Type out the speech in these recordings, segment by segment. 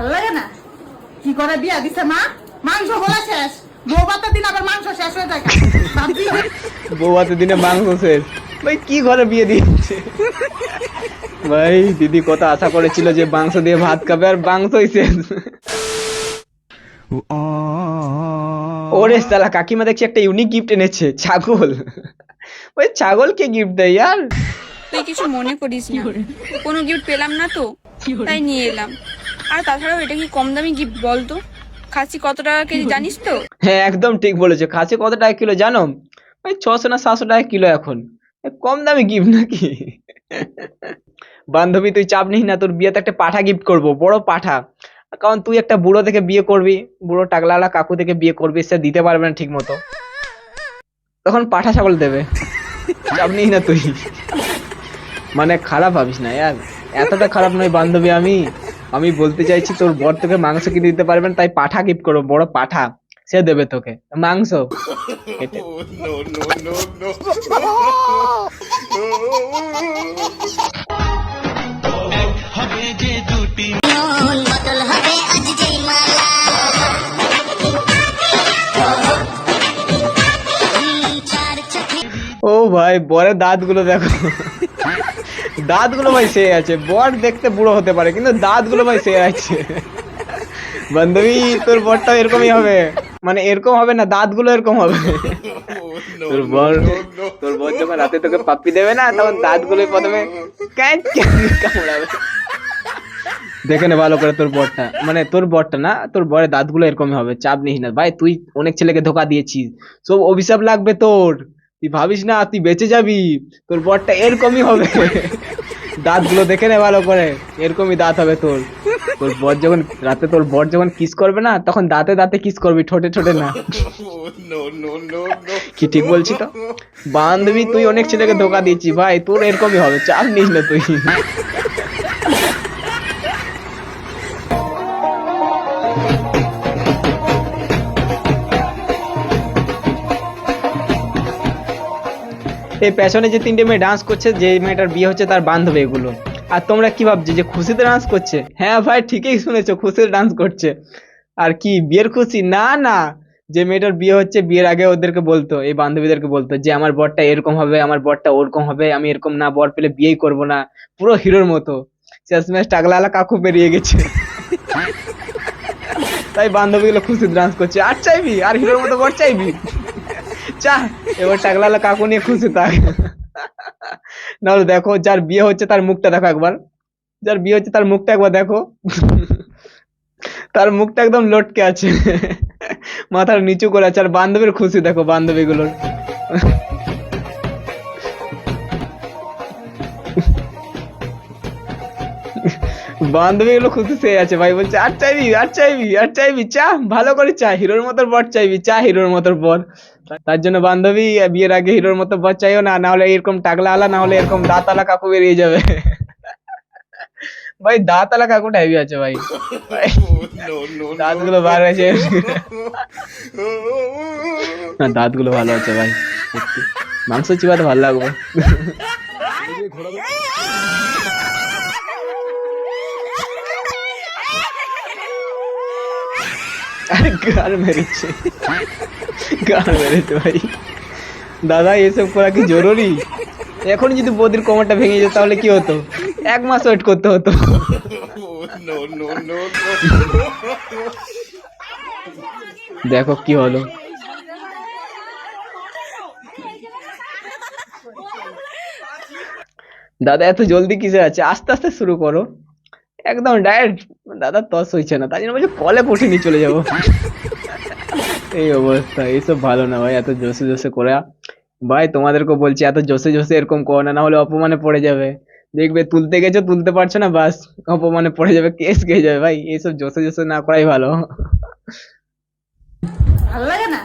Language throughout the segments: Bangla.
ভালো লাগে না? কি করে বিয়া দিছে মা? মাংস বলা শেষ। বউ বাতার দিন আবার মাংস শেষ হয়ে বৌভাতের দিনে মাংস শেষ। ভাই কি ঘরে বিয়ে দিচ্ছে ভাই দিদি কত আশা করেছিল যে মাংস দিয়ে ভাত খাবে আর মাংসই শেষ। ওরে সালা কাকিমা দেখছি একটা ইউনিক গিফট এনেছে ছাগল। ওই ছাগল কে গিফট দেয় ইয়ার তুই কিছু মনে করিস না। কোনো গিফট পেলাম না তো তাই নিয়ে এলাম। আর তাছাড়াও এটা কি কম দামি গিফট বলতো খাসি কত টাকা কেজি, জানিস তো? হ্যাঁ একদম ঠিক বলেছ। খাসি কত টাকা কিলো জানো? ওই ছশো না সাতশো টাকা কিলো এখন। কম দামি গিফট নাকি? বান্ধবী, তুই চাপ নিস না, তোর বিয়েতে একটা পাঠা গিফট করব, বড় পাঠা। কারণ তুই একটা বুড়ো থেকে বিয়ে করবি, বুড়ো টাকলালা কাকু থেকে বিয়ে করবি, সে দিতে পারবে না ঠিক মতো তখন পাঠা ছাগল দেবে। চাপ নিস না তুই। মানে খারাপ ভাবিস না ইয়ার এতটা খারাপ নয় বান্ধবী আমি। আমি বলতে চাইছি তোর বর তোকে মাংস কিনে দিতে পারবেন তাই পাঠা গিফট করব বড় পাঠা। সে দেবে তোকে। মাংস। ও ভাই বরের দাঁতগুলো দেখো। দাঁতগুলো ভাই সে আছে। বর দেখতে বুড়ো হতে পারে কিন্তু দাঁতগুলো ভাই সে আছে। বান্ধবী তোর বরটা এরকমই হবে। মানে এরকম হবে না দাঁতগুলো এরকম হবে। তোর বর তোর বর যখন রাতে তোকে পাপ্পি দেবে না তখন দাঁতগুলো প্রথমে কামড়াবে। দেখে নে ভালো করে তোর বরটা। মানে তোর বরটা না তোর বরের দাঁতগুলো এরকমই হবে। চাপ নিস না। ভাই তুই অনেক ছেলেকে ধোকা দিয়েছিস। সব অভিশাপ লাগবে তোর। তুই ভাবিস না তুই বেঁচে যাবি। তোর বরটা এরকমই হবে। দাঁতগুলো দেখে নে ভালো করে। এরকমই দাঁত হবে তোর। তোর বর যখন রাতে তোর বর যখন কিস করবে না তখন দাঁতে দাঁতে কিস করবি ঠোঁটে ঠোঁটে না। কি ঠিক বলছি তো? বান্ধবী তুই অনেক ছেলেকে ধোকা দিয়েছি ভাই তোর এরকমই হবে। চাপ নিস না তুই। এই পেছনে যে তিনটে মেয়ে ডান্স করছে, যে মেয়েটার বিয়ে হচ্ছে তার বান্ধবী এগুলো। আর তোমরা কি ভাবছ যে খুশিতে ডান্স করছে? হ্যাঁ ভাই, ঠিকই শুনেছো, খুশিতে ডান্স করছে। আর কি, বিয়ের খুশি? না না। যে মেয়েটার বিয়ে হচ্ছে, বিয়ের আগে ওদেরকে বলতো, এই বান্ধবীদেরকে বলতো যে, আমার বরটা এরকম হবে, আমার বরটা ওরকম হবে, আমি এরকম না, বর পেলে বিয়েই করব না। পুরো হিরোর মতো। শেষমেশ টাকলালা কাকু বেরিয়ে গেছে। তাই বান্ধবীগুলো খুশি ডান্স করছে। আর চাইবি? আর হিরোর মতো বর চাইবি? এবার টাকলালা কাকু নিয়ে খুশি থাক। নাহলে দেখো, যার বিয়ে হচ্ছে তার মুখটা দেখো একবার। যার বিয়ে হচ্ছে তার মুখটা একবার দেখো। তার মুখটা একদম লটকে আছে। মাথার নিচু করে আছে। আর বান্ধবীর খুশি দেখো, বান্ধবীগুলোর। বান্ধবীগুলো খুশি সে আছে। ভাই বলছে, আর চাইবি আর চাইবি আর চাইবি, চা, ভালো করে চা, হিরোর মতো বর চাইবি, চা, হিরোর মতো বর। তার জন্য বান্ধবী বিয়ের আগে হিরোর মতো বর চাইও না না হলে এরকম টাকলা আলা না হলে এরকম দাঁত আলা কাকু বেরিয়ে যাবে। ভাই দাঁত আলা কাকুটা হেভি আছে ভাই। দাঁতগুলো বার আছে। না, দাঁতগুলো ভালো আছে ভাই মাংস চিবাতে ভালো লাগবে। গাল মেরেছে। ভাই। দাদা, এসব করা কি জরুরি? এখন যদি বদির কোমরটা ভেঙে যেত, তাহলে কি হতো? এক মাস ওয়েট করতে হতো। দেখো কি হলো। দাদা, এত জলদি কিসে আছে? আস্তে আস্তে শুরু করো। একদম ডাইরেক্ট দাদা তস হইছে না তাই জন্য বলছি কলে পঠে নিয়ে চলে যাব। এই অবস্থা এইসব ভালো না ভাই এত জোসে জোসে করে। ভাই তোমাদেরকে বলছি এত জোসে জোসে এরকম করো না হলে অপমানে পড়ে যাবে। দেখবে তুলতে গেছো তুলতে পারছ না বাস অপমানে পড়ে যাবে কেস খেয়ে যাবে। ভাই এইসব জোসে জোসে না করাই ভালো। ভালো লাগে না?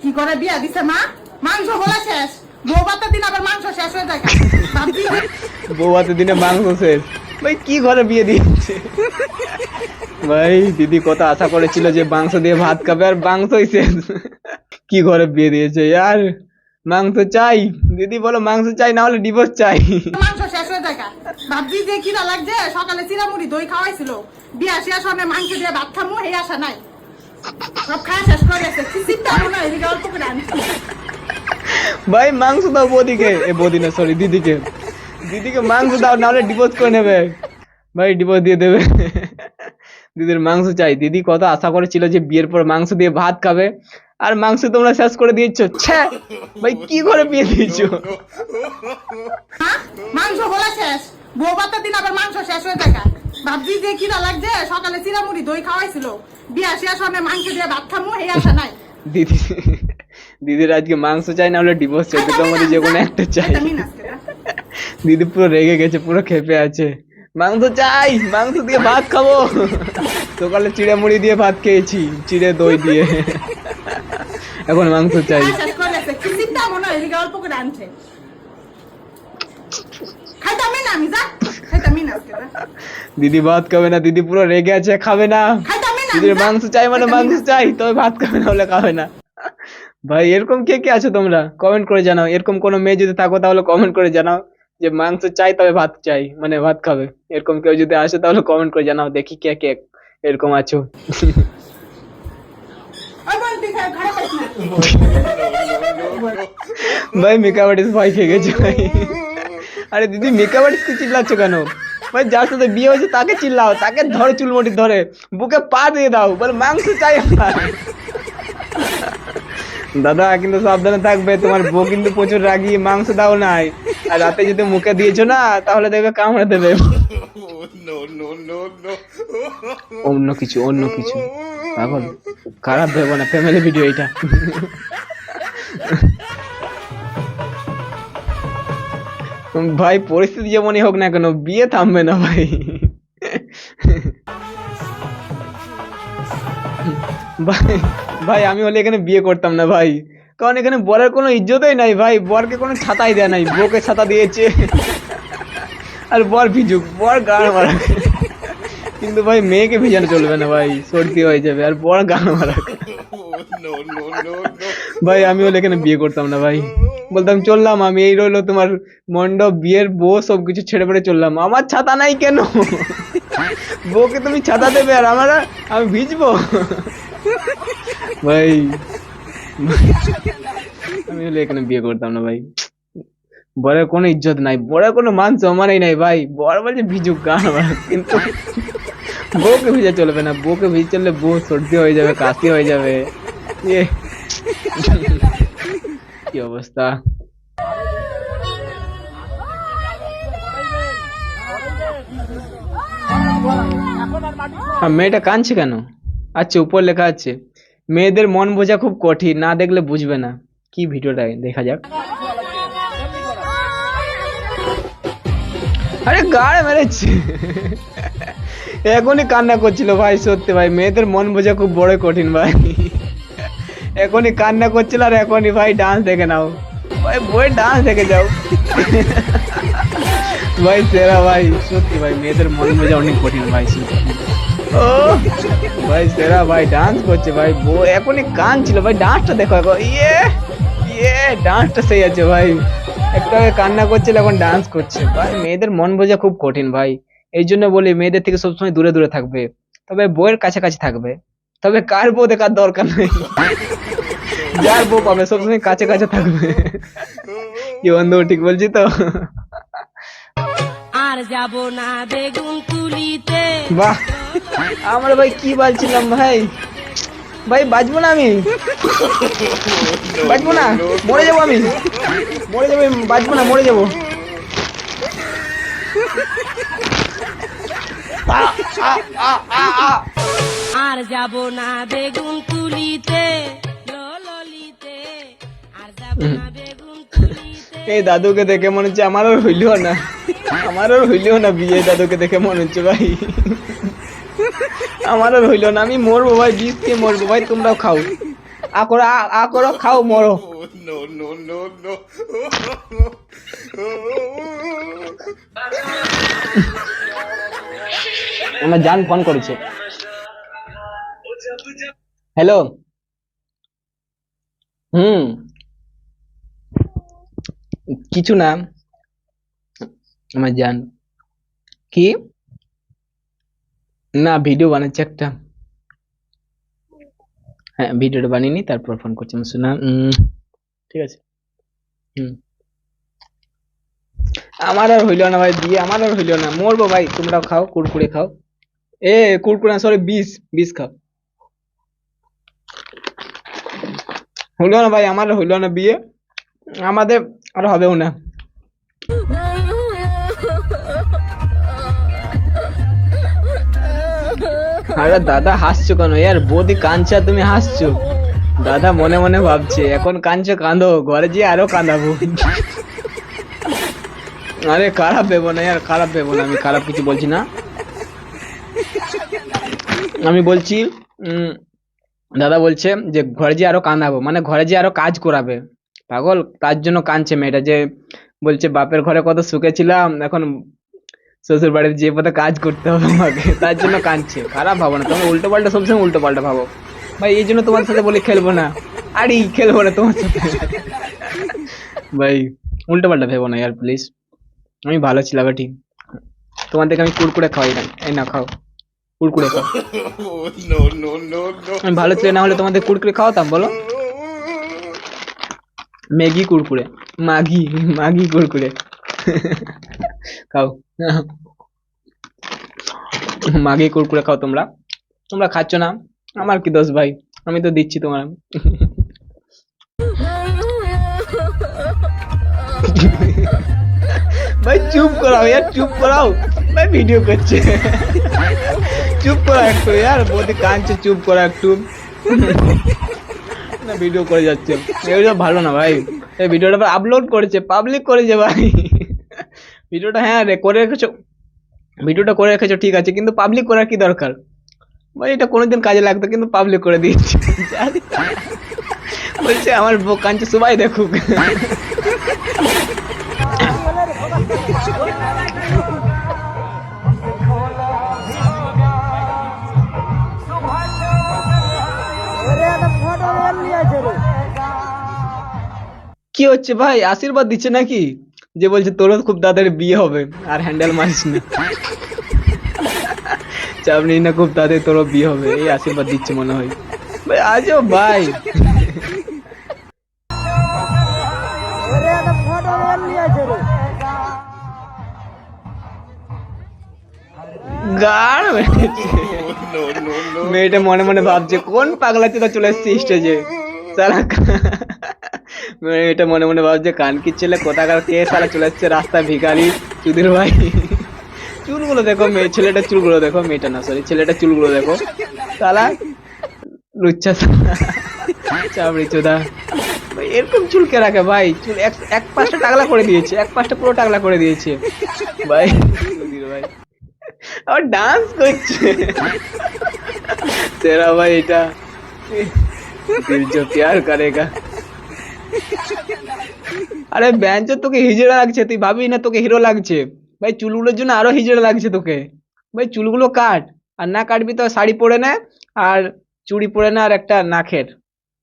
কি করে বিয়া দিছে মা? মাংস বলা শেষ। বউ দিন আবার মাংস শেষ হয়ে যায় দিনে মাংস শেষ। ভাই কি ঘরে বিয়ে দিচ্ছে ভাই দিদি কত আশা করেছিল যে মাংস দিয়ে ভাত খাবে আর মাংসই শেষ কি ঘরে বিয়ে দিয়েছে? আর মাংস চাই। দিদি বলো মাংস চাই না হলে ডিভোর্স চাই। মাংস শেষ হয়ে যায় ভাবছি যে কিনা লাগছে? সকালে চিরামুড়ি দই খাওয়াইছিল। বিয়া শেষ হবে মাংস দিয়ে ভাত খামু এই আশা নাই। সব খাওয়া শেষ করে গেছে। চিন্তা হয় এদিকে অল্প করে আনছি ভাই মাংস দাও বৌদিকে। এ বৌদি না সরি দিদিকে। দিদিকে মাংস দাও নাহলে ডিভোর্স করে নেবে। ভাই ডিভোর্স দিয়ে দেবে। দিদির মাংস চাই। দিদি কত আশা করেছিল যে বিয়ের পর মাংস দিয়ে ভাত খাবে। আর মাংস তোমরা শেষ করে দিয়েছ। ছ্যা! ভাই কি করে বিয়ে দিয়েছ? মাংস বলা শেষ। বউ দিন আবার মাংস শেষ হয়ে যায় ভাবছি যে কিরা লাগছে সকালে চিরামুড়ি দই খাওয়াইছিল। বিয়া শেষ হবে মাংস দিয়ে ভাত খামু এই আশা নাই। দিদি দিদির আজকে মাংস চাই না হলে ডিভোর্স চাই। দুটোর মধ্যে যে কোনো একটা চাই। দিদি পুরো রেগে গেছে পুরো খেপে আছে। মাংস চাই মাংস দিয়ে ভাত খাব। সকালে চিড়ে মুড়ি দিয়ে ভাত খেয়েছি চিড়ে দই দিয়ে। এখন মাংস চাই। যা। দিদি ভাত খাবে না দিদি পুরো রেগে আছে খাবে না। দিদির মাংস চাই মানে মাংস চাই তবে ভাত খাবে না হলে খাবে না। ভাই এরকম কে কে আছো তোমরা? কমেন্ট করে জানাও। এরকম কোনো মেয়ে যদি থাকো তাহলে কমেন্ট করে জানাও। যে মাংস চাই তবে ভাত চাই মানে ভাত খাবে। এরকম কেউ যদি আসে তাহলে কমেন্ট করে জানাও, দেখি কে কে এরকম আছো। ভাই মেকআপ আর্টিস্ট ভয় খেয়ে গেছে, ভাই। আরে দিদি মেকআপ আর্টিস্ট কে চিল্লাচ্ছ কেন? ভাই, যার সাথে বিয়ে হয়েছে তাকে চিল্লাও, তাকে ধরে চুলমুটি ধরে, বুকে পা দিয়ে দাও, বলে মাংস চাই আমার। দাদা কিন্তু সাবধানে থাকবে তোমার বউ কিন্তু প্রচুর রাগি মাংস দাও নাই। আর রাতে যদি মুখে দিয়েছ না তাহলে দেখবে কামড়ে দেবে। অন্য কিছু অন্য কিছু। এখন খারাপ ভেবো না ফ্যামিলি ভিডিও এটা ভাই পরিস্থিতি যেমনই হোক না কেন বিয়ে থামবে না ভাই। ভাই ভাই, আমি হলে এখানে বিয়ে করতাম না ভাই। কারণ এখানে বরের কোনো ইজ্জতই নাই ভাই, বরকে কোনো ছাতাই দেয় নাই, বউকে ছাতা দিয়েছে। আর বর ভিজুক, বর গান মারা। কিন্তু ভাই, মেয়েকে ভিজানো চলবে না ভাই, সর্দি হয়ে যাবে, আর বর গান মারা। ভাই, আমি হলে এখানে বিয়ে করতাম না ভাই। বলতাম, চললাম, আমি এই রইল তোমার মণ্ডপ, বিয়ের বউ সব কিছু ছেড়ে পড়ে চললাম। আমার ছাতা নাই কেন? বউকে তুমি ছাতা দেবে আর আমরা, আমি ভিজবো। ভাই। আমি এখানে বিয়ে করতাম না ভাই। বরের কোনো ইজ্জত নাই, বরের কোনো মান সম্মানই নাই ভাই। বর বলছে, ভিজুক গান কিন্তু বউকে ভিজা চলবে না, বউকে ভিজে চললে বউ সর্দি হয়ে যাবে, কাশি হয়ে যাবে। কি অবস্থা? মেয়েটা কাঁদছে কেন? আচ্ছা উপর লেখা আছে। মেয়েদের মন বোঝা খুব কঠিন, না দেখলে বুঝবে না। কি ভিডিওটা দেখা যাক। আরে গাড় মেরেছে। এখনই কান্না করছিল ভাই, সত্যি ভাই, মেয়েদের মন বোঝা খুব বড় কঠিন ভাই। এখনই কান্না করছিল আর এখনই ভাই ডান্স দেখে নাও। ভাই, বই ডান্স দেখে যাও। ভাই, সেরা ভাই, সত্যি ভাই, মেয়েদের মন বোঝা অনেক কঠিন ভাই, সত্যি। ও ভাই, সেরা, ভাই ডান্স করছে, ভাই, বউ এখনই কান ছিল ভাই ডান্সটা দেখো এখন। ইয়ে ইয়ে ডান্সটা সেই আছে, ভাই। একটু কান্না করছিল, এখন ডান্স করছে। ভাই, মেয়েদের মন বোঝা খুব কঠিন, ভাই। এই জন্য বলি, মেয়েদের থেকে সবসময় দূরে দূরে থাকবে। তবে বউয়ের কাছাকাছি থাকবে। তবে কার বউ দেখার দরকার নেই? যার বউ পাবে, সবসময় কাছে কাছে থাকবে। কি বন্ধু ঠিক বলছি তো? আর যাব না বেগুন তুলিতে। বাহ। আমরা ভাই কি বলছিলাম ভাই? ভাই বাজবো না আমি? বাজবো না? মরে যাব আমি? মরে যাব বাজবো না মরে যাব। আর যাব না বেগুন তুলিতে ললিতে আর যাব না এই দাদুকে দেখে মনে হচ্ছে আমার আর হইল না। আমার আর হইল না বিয়ে দাদুকে দেখে মনে হচ্ছে ভাই। আমার আর হইল না, আমি মরবো ভাই, বিষ খেয়ে মরবো ভাই, তোমরাও খাও। আ করো, আ আ করো, খাও, মরো। আমার জান ফোন করেছে। হ্যালো? হুম। কিছু না, আমার জান। কি? না ভিডিও বানাচ্ছি একটা। হ্যাঁ ভিডিওটা বানিয়ে নি তারপর ফোন করছি আমি শোনা ঠিক আছে। হুম। আমার আর হইল না ভাই বিয়ে, আমার আর হইল না। মরবো ভাই, তোমরাও খাও, কুরকুরে খাও। এ, কুরকুরে সরি বিষ বিষ খাও। হইল না ভাই, আমার হইল না বিয়ে। আমাদের আর হবেও না। আরে দাদা, হাসছো কেন? ইয়ার বৌদি কাঁদছে তুমি হাসছো। দাদা মনে মনে ভাবছে, এখন কাঁদছো, কাঁদো। ঘরে গিয়ে আরও কাঁদাবো। আরে খারাপ ভেবো না ইয়ার খারাপ ভেবো না, আমি খারাপ কিছু বলছি না। আমি বলছি দাদা বলছে যে ঘরে যে আরও কাঁদাবো মানে ঘরে যে আরও কাজ করাবে। পাগল? তার জন্য কাঁদছে মেয়েটা যে বলছে বাপের ঘরে কত সুখে ছিলাম এখন শ্বশুর বাড়িতে যে পথে কাজ করতে হবে আমাকে। তার জন্য কাঁদছে। খারাপ ভাবো না তুমি উল্টো পাল্টা সবসময় উল্টো পাল্টা ভাবো। ভাই এই জন্য তোমার সাথে বলি খেলব না। আরে খেলব না তোমার সাথে। ভাই উল্টো পাল্টা ভেবো না ইয়ার প্লিজ আমি ভালো ছিলাম ঠিক। তোমাদেরকে আমি কুড়কুড়ে খাওয়াই না এই না খাও। কুড়কুড়ে খাও। আমি ভালো ছিল না হলে তোমাদের কুরকুরে খাওয়াতাম বলো। Maggi Kurkure Maggi Maggi Kurkure খাও মাগি কুরকুরে খাও তোমরা তোমরা খাচ্ছ না আমার কি দোষ ভাই আমি তো দিচ্ছি তোমার ভাই চুপ করাও यार চুপ করাও ভাই ভিডিও করছে চুপ করা একটু यार বৌদি কাঁদছে চুপ করা একটু না ভিডিও করে যাচ্ছে। এগুলো ভালো না ভাই। এই ভিডিওটা আপলোড করেছে পাবলিক করেছে ভাই। ভিডিওটা হ্যাঁ রে, করে রেখেছো। ভিডিওটা করে রেখেছো, ঠিক আছে, কিন্তু পাবলিক করার কি দরকার? ভাই, এটা কোনোদিন কাজে লাগতো, কিন্তু পাবলিক করে দিয়েছে। বলছে, আমার কাঞ্চে সবাই দেখুক। কি হচ্ছে ভাই? আশীর্বাদ দিচ্ছে নাকি? যে বলছে তোরও খুব তাড়াতাড়ি বিয়ে হবে আর হ্যান্ডেল মারিস না। চাপ নিস না খুব তাড়াতাড়ি তোরও বিয়ে হবে এই আশীর্বাদ দিচ্ছে মনে হয়। ভাই আজও ভাই। মেয়েটা মনে মনে ভাবছে কোন পাগলা চোদা চলে এসছে স্টেজে এটা মনে মনে ভাবছে কানকির ছেলে কোথাকার কে সারা চলে যাচ্ছে রাস্তা ভিখারি সুধীর ভাই চুলগুলো দেখো মেয়ে ছেলেটা চুলগুলো দেখো মেয়েটা না সরি ছেলেটা চুলগুলো দেখো তালা লুচ্ছা চাবড়ি চোদা এরকম চুল কে রাখে ভাই চুল এক পাঁচটা টাকলা করে দিয়েছে এক পাঁচটা পুরো টাকলা করে দিয়েছে ভাই সুধীর ভাই আবার ডান্স করছে তেরা ভাই এটা দিল প্যার করেগা আরে ব্যাঞ্চো তোকে হিজড়া লাগছে, তুই ভাবি না তোকে হিরো লাগছে। ভাই, চুলগুলোর জন্য আরও হিজড়া লাগছে তোকে। ভাই, চুলগুলো কাট, আর না কাটবি তো শাড়ি পরে নে, আর চুড়ি পরে নে, আর একটা নাকের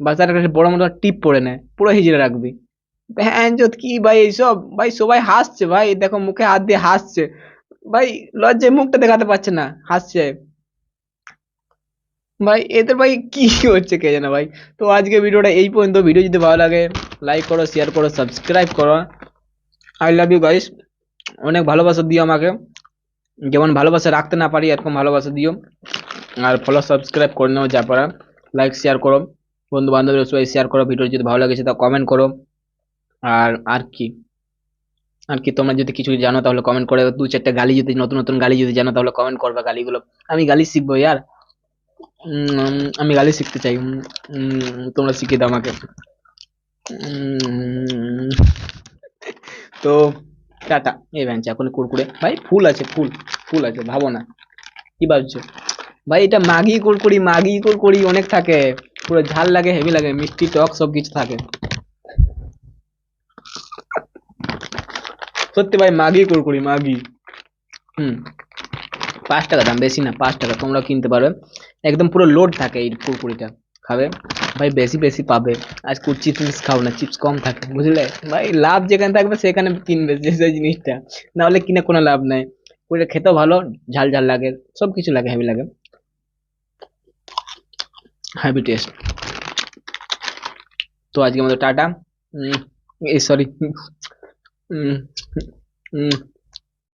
বাচ্চার একটা বড় মতো টিপ পরে নে, পুরো হিজড়া রাখবি। ব্যাঞ্চো, কি ভাই এইসব? ভাই, সবাই হাসছে, ভাই। দেখো, মুখে হাত দিয়ে হাসছে। ভাই, লজ্জায় মুখটা দেখাতে পারছে না, হাসছে। ভাই, এদের ভাই কি হচ্ছে কে জানে ভাই? তো আজকে ভিডিওটা এই পর্যন্ত। ভিডিও যদি ভালো লাগে লাইক করো শেয়ার করো সাবস্ক্রাইব করো। আই লাভ ইউ গাইস অনেক ভালোবাসা দিও আমাকে। যেমন ভালোবাসা রাখতে না পারি, এরকম ভালোবাসা দিও। আর ফলো সাবস্ক্রাইব করে নাও যা পারা। লাইক শেয়ার করো। বন্ধু বান্ধবের সবাই শেয়ার করো। ভিডিও যদি ভালো লাগে সেটা কমেন্ট করো। আর আর কি? আর কি তোমরা যদি কিছু জানো তাহলে কমেন্ট করে দু চারটে গালি যদি, নতুন নতুন গালি যদি জানো তাহলে কমেন্ট করবে গালিগুলো। আমি গালি শিখব, ইয়ার। আমি গালি শিখতে চাই। তোমরা শিখিয়ে দাও আমাকে। তো, টাটা, এই ভ্যানছে এখন কুরকুরে। ভাই, ফুল আছে, ফুল ফুল আছে, ভাবো না। কি ভাবছ? ভাই, এটা মাগি কুরকুরি মাগি কুরকুরি অনেক থাকে। পুরো ঝাল লাগে, হেভি লাগে, মিষ্টি, টক, সব কিছু থাকে। সত্যি ভাই, মাগি কুরকুরি, মাগি। হুম। পাঁচ টাকা দাম, বেশি না, পাঁচ টাকা, তোমরা কিনতে পারো একদম পুরো লোড থাকে এই কুরকুরিটা খাবে? ভাই, বেশি বেশি পাবে। আজ চিপস টিপস খাও না, চিপস কম থাকে, বুঝলে? ভাই, লাভ যেখানে থাকবে, সেখানে কিনবে যে সেই জিনিসটা। না হলে কিনে কোনো লাভ নাই। পুরো খেতেও ভালো, ঝাল ঝাল লাগে সব কিছু লাগে হেভি লাগে। হেভি টেস্ট তো আজকে আমাদের টাটা। এই সরি